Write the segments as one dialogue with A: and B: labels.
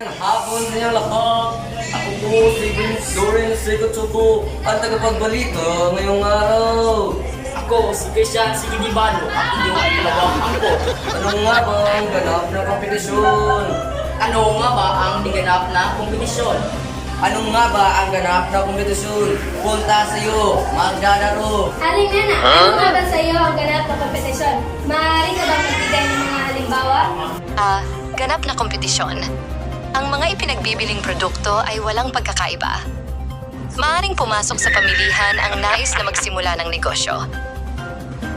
A: Hapon inyo lahat. Ako po si Vince Dorin Sigotsuko, ang tagapagbalita ngayong araw.
B: Ako, si Christian Sigidibano, ang inyong dalawang angko.
A: Ano nga ba ang ganap na kompetisyon?
B: Ano nga ba ang diganap na kompetisyon?
A: Ano nga ba ang ganap na kompetisyon? Punta sa iyo, magdadaro.
C: Aling Nana, ano nga ba sa iyo ang ganap na kompetisyon? Maaari ka bang magbigay ng mga halimbawa?
D: Ah, ganap na kompetisyon. Ang mga ipinagbibiling produkto ay walang pagkakaiba. Maaring pumasok sa pamilihan ang nais na magsimula ng negosyo.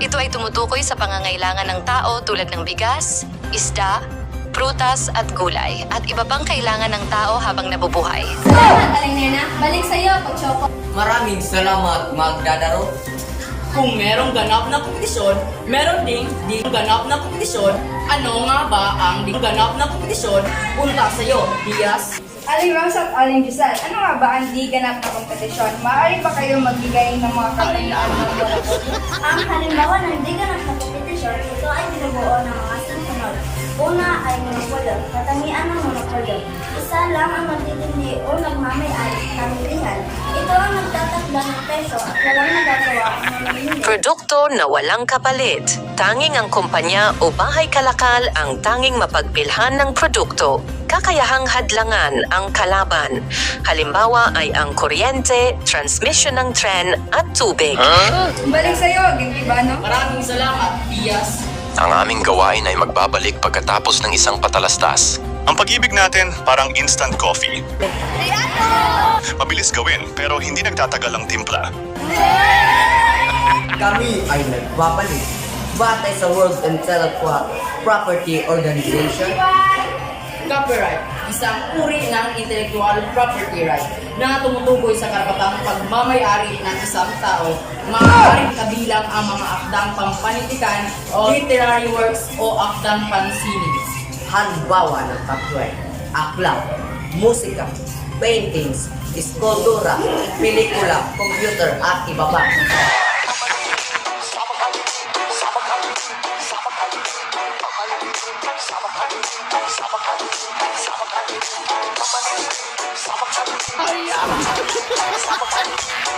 D: Ito ay tumutukoy sa pangangailangan ng tao tulad ng bigas, isda, prutas at gulay at iba pang kailangan ng tao habang nabubuhay.
C: Salamat, Aling Nana. Balik sa iyo, Pagchoko.
A: Maraming salamat, magdadaro.
B: Kung merong ganap na kompetisyon, meron ding di ganap na kompetisyon. Ano nga ba ang di ganap na kompetisyon? Punta sa iyo, Diaz.
E: Aling Rose at Aling Giselle, ano nga ba ang di ganap na kompetisyon? Maaari ba kayo magbigay ng mga katangian ng mga
F: Ang halimbawa ng di ganap na kompetisyon, ito ay binubuo ng mga sunod. Una ay monopolyo, katangian ng monopolyo. Isa lang ang magtitindi o nagmamayari ang presyo at walang nagagawa ang mamimili.
D: Produkto na walang kapalit. Tanging ang kumpanya o bahay kalakal ang tanging mapagbilhan ng produkto. Kakayahang hadlangan ang kalaban. Halimbawa ay ang kuryente, transmission ng tren at tubig.
E: Balik sa iyo, Gintibano.
B: Maraming salamat, Diaz.
G: Ang aming gawain ay magbabalik pagkatapos ng isang patalastas.
H: Ang pag-ibig natin parang instant coffee. Mabilis gawin pero hindi nagtatagal ang timpla.
A: Kami ay nagbabalik. Batay sa World Intellectual Property Organization,
B: Copyright, isang uri ng intellectual property right na tumutukoy sa karapatang pagmamayari ng isang tao, maaaring kabilang ang mga akdang pampanitikan o literary works o akdang pansinig.
A: halimbawa ng copyright, aklat, musika, paintings, eskultura, pelikula, computer at iba pa.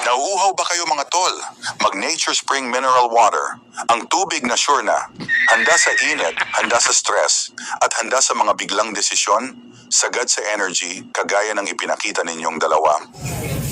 H: Nauuhaw ba kayo mga tol? Mag Nature Spring Mineral Water. Ang tubig na sure na. Handa sa init, handa sa stress, at handa sa mga biglang desisyon. Sagad sa energy, kagaya ng ipinakita ninyong dalawa.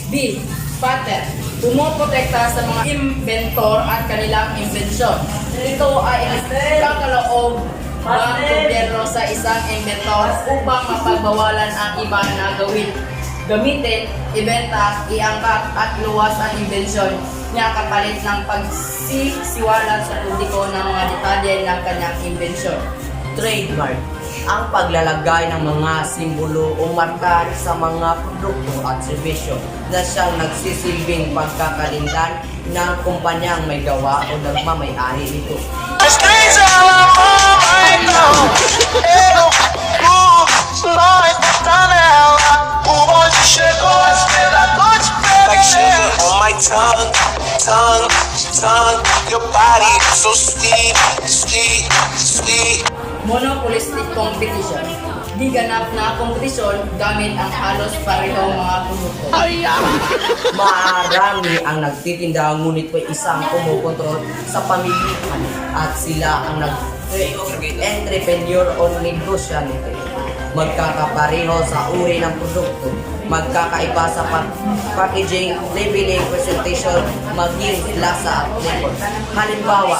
B: B. Patent. Pumoprotekta sa mga inventor at kanilang imbensyon. Ito ay nagkakaloob ng gobyerno sa isang inventor upang mapagbawalan ang iba na gawin. Gamitin, ibenta, iangkat at luwas ang imbensyon niya kapalit ng pagsisiwalat sa publiko ng mga detalye ng kanyang imbensyon.
A: Trademark, ang paglalagay ng mga simbolo o marka sa mga produkto at serbisyo na siyang nagsisilbing pagkakalindan ng kumpanyang may gawa o nagmamayari nito.
I: Like tongue, tongue. Your body so sweet, sweet, sweet.
B: monopolistic competition. Di ganap na kompetisyon gamit ang halos parehong mga produkto.
A: Marami ang nagtitinda ngunit may isang kumukontrol sa pamilihan at sila ang nag entrepreneur o negosyante. Magkakapareho sa uri ng produkto, magkakaiba sa pa- packaging, labeling, presentation, maging lasa at flavor. Halimbawa,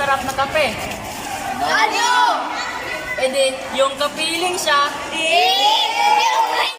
B: masarap na kape. Ano? E di, yung kapiling siya.